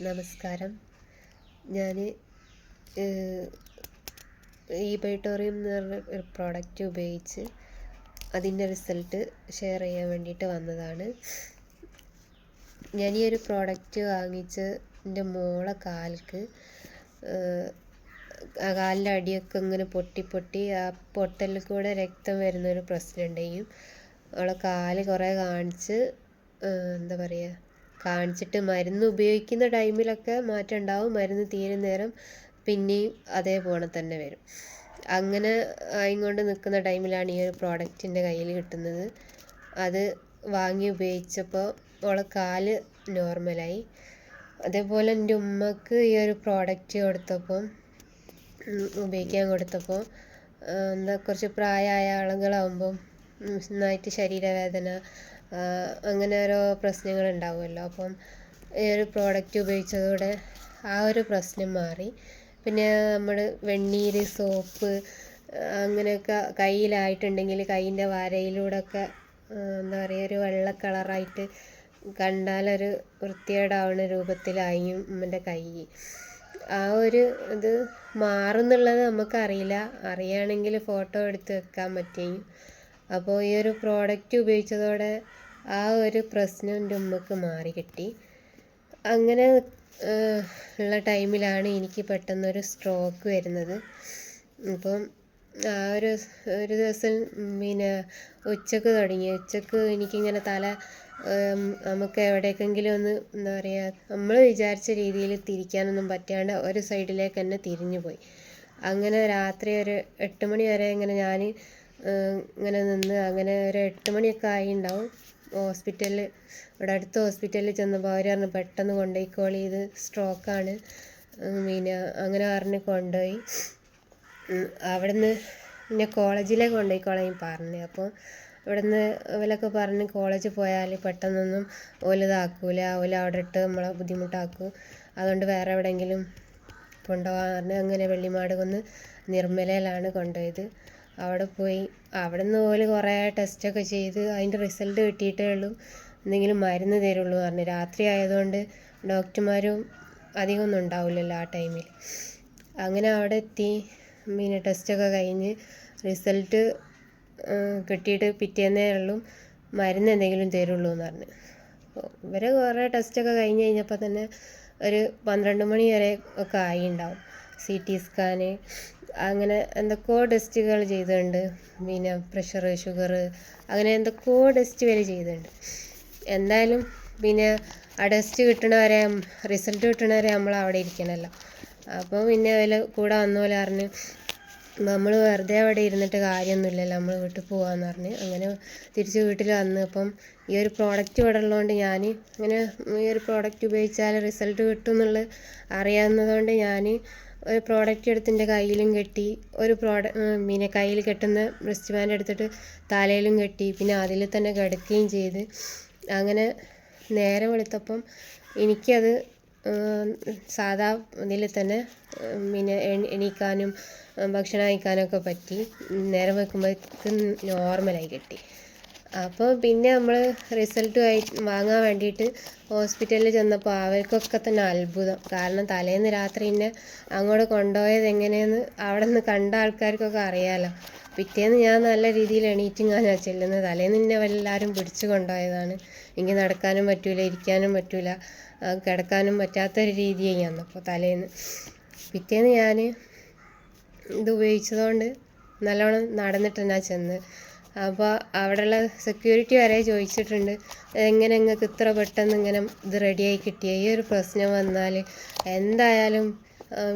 നമസ്കാരം. ഞാൻ ഈ ബൈട്ടോറിയം എന്ന് പറഞ്ഞ ഒരു പ്രോഡക്റ്റ് ഉപയോഗിച്ച് അതിന്റെ റിസൾട്ട് ഷെയർ ചെയ്യാൻ വേണ്ടിയിട്ട് വന്നതാണ്. ഞാൻ ഈ ഒരു പ്രോഡക്റ്റ് വാങ്ങിച്ച് എന്റെ മോളെ കാൽക്ക് കാലിന്റെ അടിയൊക്കെ ഇങ്ങനെ പൊട്ടി പൊട്ടി ആ പൊട്ടലിൽ കൂടെ രക്തം വരുന്നൊരു പ്രശ്നം ഉണ്ടെങ്കിൽ അവളെ കാൽ കുറേ കാണിച്ച് എന്താ പറയുക കാണിച്ചിട്ട് മരുന്ന് ഉപയോഗിക്കുന്ന ടൈമിലൊക്കെ മാറ്റം ഉണ്ടാവും മരുന്ന് തീരും നേരം പിന്നെയും അതേപോലെ തന്നെ വരും. അങ്ങനെ ആയിക്കൊണ്ട് നിൽക്കുന്ന ടൈമിലാണ് ഈ ഒരു പ്രോഡക്റ്റ് എന്റെ കയ്യിൽ കിട്ടുന്നത്. അത് വാങ്ങി ഉപയോഗിച്ചപ്പോൾ ഓളെ കാൽ നോർമലായി. അതേപോലെ എന്റെ ഉമ്മക്ക് ഈ ഒരു പ്രോഡക്റ്റ് കൊടുത്തപ്പോൾ ഉപയോഗിക്കാൻ കൊടുത്തപ്പോൾ എന്താ കുറച്ച് പ്രായമായ ആളുകളാകുമ്പം നന്നായിട്ട് ശരീരവേദന അങ്ങനെ ഓരോ പ്രശ്നങ്ങൾ ഉണ്ടാവുമല്ലോ. അപ്പം ഈ ഒരു പ്രോഡക്റ്റ് ഉപയോഗിച്ചതോടെ ആ ഒരു പ്രശ്നം മാറി. പിന്നെ നമ്മൾ വെണ്ണീര് സോപ്പ് അങ്ങനെയൊക്കെ കയ്യിലായിട്ടുണ്ടെങ്കിൽ കയ്യിന്റെ വരയിലൂടെയൊക്കെ എന്താ പറയുക ഒരു വെള്ള കളറായിട്ട് കണ്ടാലൊരു വൃത്തികേടാവുന്ന രൂപത്തിലായി ഉമ്മന്റെ കൈ. ആ ഒരു ഇത് മാറുന്നുള്ളത് നമുക്കറിയില്ല. അറിയുകയാണെങ്കിൽ ഫോട്ടോ എടുത്ത് വെക്കാൻ പറ്റും. അപ്പോൾ ഈ ഒരു പ്രോഡക്റ്റ് ഉപയോഗിച്ചതോടെ ആ ഒരു പ്രശ്നം എന്റെ ഉമ്മക്ക് മാറി കിട്ടി. അങ്ങനെ ഉള്ള ടൈമിലാണ് എനിക്ക് പെട്ടെന്നൊരു സ്ട്രോക്ക് വരുന്നത്. അപ്പം ആ ഒരു ഒരു ദിവസം പിന്നെ ഉച്ചയ്ക്ക് തുടങ്ങി. ഉച്ചയ്ക്ക് എനിക്കിങ്ങനെ തല നമുക്ക് എവിടേക്കെങ്കിലും ഒന്ന് എന്താ പറയുക നമ്മൾ വിചാരിച്ച രീതിയിൽ തിരിക്കാനൊന്നും പറ്റാണ്ട് ഒരു സൈഡിലേക്ക് തന്നെ തിരിഞ്ഞു പോയി. അങ്ങനെ രാത്രി ഒരു എട്ട് മണി വരെ ഇങ്ങനെ ഞാൻ ഇങ്ങനെ നിന്ന് അങ്ങനെ ഒരു എട്ട് മണിയൊക്കെ ആയി ഉണ്ടാവും ഹോസ്പിറ്റലിൽ ഇവിടെ അടുത്ത ഹോസ്പിറ്റലിൽ ചെന്നപ്പോൾ അവർ പറഞ്ഞു പെട്ടെന്ന് കൊണ്ടുപോയിക്കോളി ഇത് സ്ട്രോക്കാണ്. പിന്നെ അങ്ങനെ പറഞ്ഞ് കൊണ്ടുപോയി അവിടുന്ന് പിന്നെ കോളേജിലേക്ക് കൊണ്ടുപോയിക്കോളാൻ പറഞ്ഞു. അപ്പോൾ ഇവിടുന്ന് ഇവലൊക്കെ പറഞ്ഞ് കോളേജിൽ പോയാൽ പെട്ടെന്നൊന്നും ഓലിതാക്കൂല ഓല അവിടെ ഇട്ട് നമ്മളെ ബുദ്ധിമുട്ടാക്കും. അതുകൊണ്ട് വേറെ എവിടെയെങ്കിലും കൊണ്ടുപോകാൻ പറഞ്ഞ് അങ്ങനെ വെള്ളിമാട് കൊന്ന് നിർമ്മലയിലാണ് കൊണ്ടുപോയത് അവിടെ പോയി. അവിടെ നിന്ന് പോലെ കുറേ ടെസ്റ്റൊക്കെ ചെയ്ത് അതിന്റെ റിസൾട്ട് കിട്ടിയിട്ടേ ഉള്ളൂ. എന്തെങ്കിലും മരുന്ന് തരുള്ളൂ പറഞ്ഞു. രാത്രി ആയതുകൊണ്ട് ഡോക്ടർമാരും അധികമൊന്നും ഉണ്ടാവില്ലല്ലോ ആ ടൈമിൽ അങ്ങനെ അവിടെ എത്തി. പിന്നെ ടെസ്റ്റൊക്കെ കഴിഞ്ഞ് റിസൾട്ട് കിട്ടിയിട്ട് പിറ്റേന്നേ ഉള്ളൂ. മരുന്ന് എന്തെങ്കിലും തരുള്ളൂ എന്ന് പറഞ്ഞു. ഇവരെ കുറേ ടെസ്റ്റൊക്കെ കഴിഞ്ഞ് കഴിഞ്ഞപ്പോൾ തന്നെ ഒരു പന്ത്രണ്ട് മണി വരെ ഒക്കെ ആയി ഉണ്ടാവും. സി ടി സ്കാന് അങ്ങനെ എന്തൊക്കെയോ ടെസ്റ്റുകൾ ചെയ്തിട്ടുണ്ട്. പിന്നെ പ്രഷർ ഷുഗർ അങ്ങനെ എന്തൊക്കെയോ ടെസ്റ്റ് വരെ ചെയ്തിട്ടുണ്ട്. എന്തായാലും പിന്നെ ആ ടെസ്റ്റ് കിട്ടണവരെ റിസൾട്ട് കിട്ടണവരെ നമ്മൾ അവിടെ ഇരിക്കണമല്ലോ അപ്പോൾ പിന്നെ അതിൽ കൂടെ വന്ന പോലെ പറഞ്ഞ് നമ്മൾ വെറുതെ അവിടെ ഇരുന്നിട്ട് കാര്യമൊന്നുമില്ലല്ലോ നമ്മൾ വീട്ടിൽ പോകാമെന്ന് പറഞ്ഞ്. അങ്ങനെ തിരിച്ച് വീട്ടിൽ വന്ന് അപ്പം ഈ ഒരു പ്രോഡക്റ്റ് ഇവിടെ ഉള്ളതുകൊണ്ട് ഞാൻ ഇങ്ങനെ ഈ ഒരു പ്രോഡക്റ്റ് ഉപയോഗിച്ചാൽ റിസൾട്ട് കിട്ടും എന്നുള്ളത് അറിയാവുന്നതുകൊണ്ട് ഞാൻ ഒരു പ്രോഡക്റ്റ് എടുത്ത് എന്റെ കയ്യിലും കെട്ടി ഒരു പ്രോഡ പിന്നെ കയ്യിൽ കെട്ടുന്ന ബ്രസ്റ്റ് ബാൻഡ് എടുത്തിട്ട് തലയിലും കെട്ടി പിന്നെ അതിൽ തന്നെ കിടക്കുകയും ചെയ്ത്. അങ്ങനെ നേരെ വെളുത്തപ്പം എനിക്കത് സാധാ ഇതിൽ തന്നെ പിന്നെ എണീക്കാനും ഭക്ഷണം കഴിക്കാനൊക്കെ പറ്റി. നേരം വെക്കുമ്പോഴേക്കും നോർമലായി കിട്ടി. അപ്പോൾ പിന്നെ നമ്മൾ റിസൾട്ട് വാങ്ങാൻ വേണ്ടിയിട്ട് ഹോസ്പിറ്റലിൽ ചെന്നപ്പോൾ അവർക്കൊക്കെ തന്നെ അത്ഭുതം. കാരണം തലേന്ന് രാത്രി എന്നെ അങ്ങോട്ട് കൊണ്ടുപോയത് എങ്ങനെയെന്ന് അവിടെ നിന്ന് കണ്ട ആൾക്കാർക്കൊക്കെ അറിയാലോ. പിറ്റേന്ന് ഞാൻ നല്ല രീതിയിൽ എണീറ്റിങ്ങാണ് ഞാൻ ചെല്ലുന്നത് തലേന്ന് എന്നെ എല്ലാവരും പിടിച്ചു കൊണ്ടുപോയതാണ്. എനിക്ക് നടക്കാനും പറ്റൂല ഇരിക്കാനും പറ്റൂല കിടക്കാനും പറ്റാത്തൊരു രീതിയായി അപ്പോൾ തലേന്ന്. പിറ്റേന്ന് ഞാൻ ഇത് ഉപയോഗിച്ചതുകൊണ്ട് നല്ലോണം നടന്നിട്ട് തന്നെ ചെന്ന്. അപ്പോൾ അവിടെയുള്ള സെക്യൂരിറ്റി വരെ ചോദിച്ചിട്ടുണ്ട്. എങ്ങനെ നിങ്ങൾക്ക് ഇത്ര പെട്ടെന്ന് ഇങ്ങനെ ഇത് റെഡിയായി കിട്ടിയ ഈ ഒരു പ്രശ്നം വന്നാൽ എന്തായാലും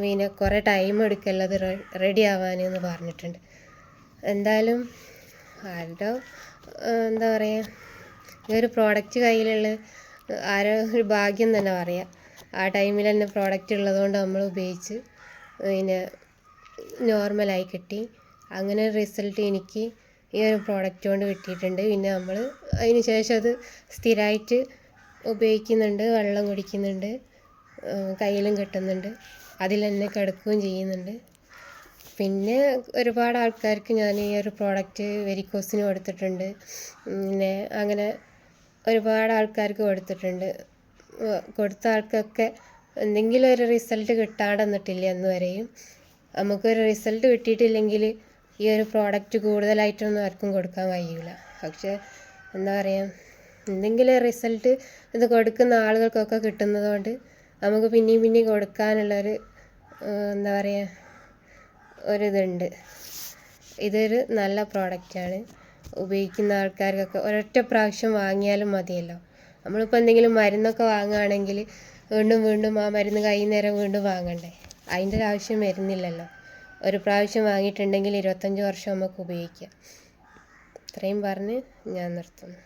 പിന്നെ കുറേ ടൈം എടുക്കല്ലോ അത് റെഡി ആവാൻ എന്ന് പറഞ്ഞിട്ടുണ്ട്. എന്തായാലും ആരുടെ എന്താ പറയുക ഈ ഒരു പ്രോഡക്റ്റ് കയ്യിലുള്ള ആരോ ഒരു ഭാഗ്യം തന്നെ പറയാം. ആ ടൈമിൽ തന്നെ പ്രോഡക്റ്റ് ഉള്ളതുകൊണ്ട് നമ്മൾ ഉപയോഗിച്ച് പിന്നെ നോർമലായി കിട്ടി. അങ്ങനെ റിസൾട്ട് എനിക്ക് ഈ ഒരു പ്രോഡക്റ്റ് കൊണ്ട് കിട്ടിയിട്ടുണ്ട്. പിന്നെ നമ്മൾ അതിന് ശേഷം അത് സ്ഥിരമായിട്ട് ഉപയോഗിക്കുന്നുണ്ട് വെള്ളം കുടിക്കുന്നുണ്ട് കയ്യിലും കെട്ടുന്നുണ്ട്. അതിൽ തന്നെ കിടക്കുകയും ചെയ്യുന്നുണ്ട്. പിന്നെ ഒരുപാട് ആൾക്കാർക്ക് ഞാൻ ഈ ഒരു പ്രോഡക്റ്റ് വെരിക്കോസിന് കൊടുത്തിട്ടുണ്ട്. പിന്നെ അങ്ങനെ ഒരുപാട് ആൾക്കാർക്ക് കൊടുത്തിട്ടുണ്ട്. കൊടുത്ത ആൾക്കൊക്കെ എന്തെങ്കിലും ഒരു റിസൾട്ട് കിട്ടാതെ നിന്നിട്ടില്ല ഇന്ന് വരെയും. നമുക്കൊരു റിസൾട്ട് കിട്ടിയിട്ടില്ലെങ്കിൽ ഈ ഒരു പ്രോഡക്റ്റ് കൂടുതലായിട്ടൊന്നും ആർക്കും കൊടുക്കാൻ കഴിയില്ല പക്ഷേ എന്താ പറയുക എന്തെങ്കിലും റിസൾട്ട് ഇത് കൊടുക്കുന്ന ആളുകൾക്കൊക്കെ കിട്ടുന്നത് കൊണ്ട് നമുക്ക് പിന്നെയും പിന്നെയും കൊടുക്കാനുള്ളൊരു എന്താ പറയുക ഒരിതുണ്ട്. ഇതൊരു നല്ല പ്രോഡക്റ്റാണ് ഉപയോഗിക്കുന്ന ആൾക്കാർക്കൊക്കെ ഒരൊറ്റ പ്രാവശ്യം വാങ്ങിയാലും മതിയല്ലോ. നമ്മളിപ്പോൾ എന്തെങ്കിലും മരുന്നൊക്കെ വാങ്ങുകയാണെങ്കിൽ വീണ്ടും വീണ്ടും ആ മരുന്ന് കഴിയുന്നേരം വീണ്ടും വാങ്ങണ്ടേ? അതിന്റെ ഒരു ആവശ്യം വരുന്നില്ലല്ലോ. ഒരു പ്രാവശ്യം വാങ്ങിയിട്ടുണ്ടെങ്കിൽ ഇരുപത്തഞ്ച് വർഷം നമുക്ക് ഉപയോഗിക്കാം. ഇത്രയും പറഞ്ഞ് ഞാൻ നിർത്തുന്നു.